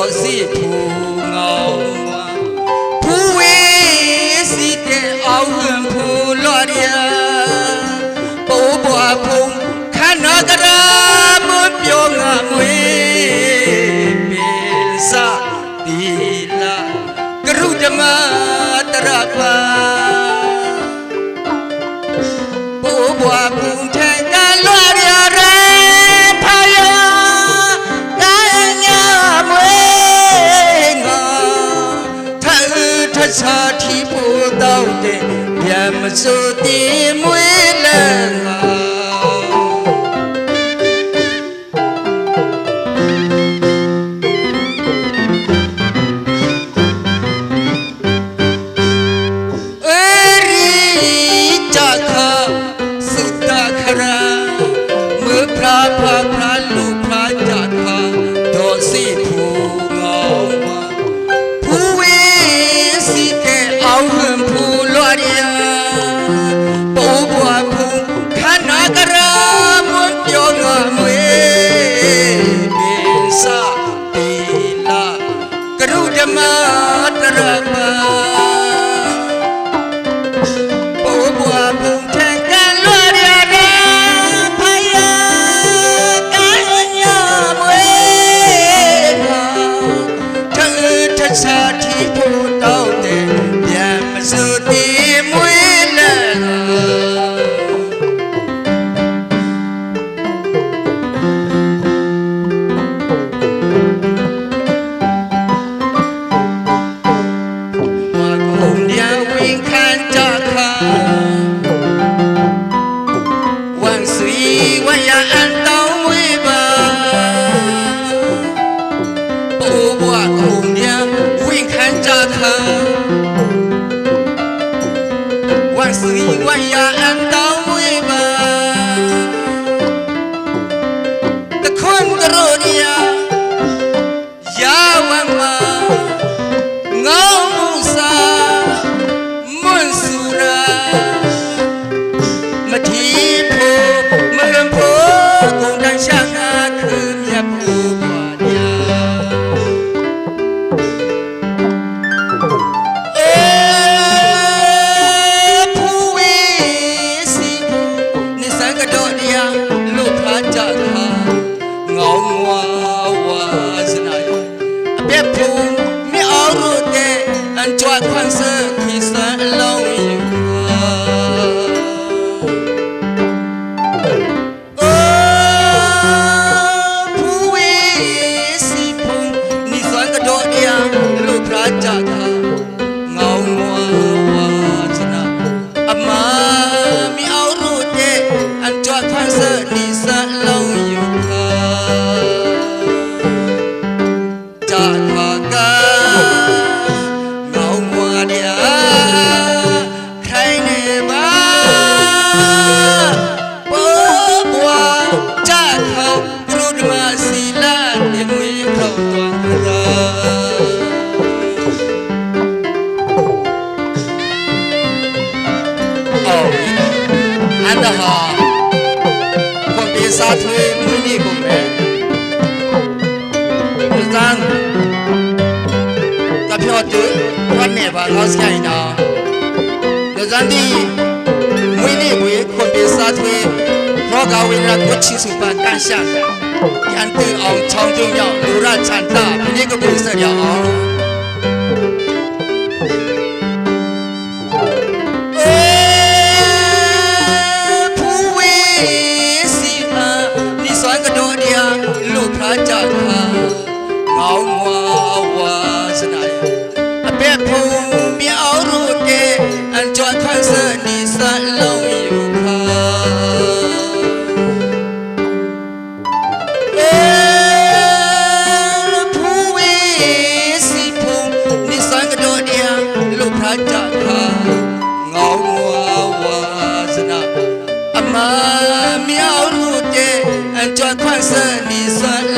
တော်စီဖူငောင်းဖူဝေးစီတဲ့အောင်ဝင်ဖူလော်ရပိုးပွားဖုံခန္ဓာကရာမပြောငါမွေပေစာတီလာကရုဓမ္မတရပါပိုးပွားဖုံ စာထီဖို့တောင်းတယ်ပြန်မစိုးတည်မွေ 我一万宽色披三龙云。哦，不为西风，你算个多呀，路不扎他。Dharma အန္တဟာခွန်ပေးစားထွေးမှုနေကုန်ပဲဥဇန်တပြောတူဝတ်နေပါလောက်စကိုင်းတော့ဥဇန်ဒီမွေးနေမွေးခွန်ပေးစားထွေးဘောကဝိရတ်ကိုချီစုပါကန်ရှာကန်တူအောင်ချောင်းကျုံရောက်လူရချန်တာဒီကပုစရအောင် ထုံမြောက်ရုကဲအန်ချောခန်းစနီစလုံးယူခါအေဖူဝေစီဖုံနိစံကတော့ဒီဟာလောဖရာကြခါငောင်းဝါဝါစနာအမမြောက်ရုကဲအန်ချောခန်းစနီစလုံး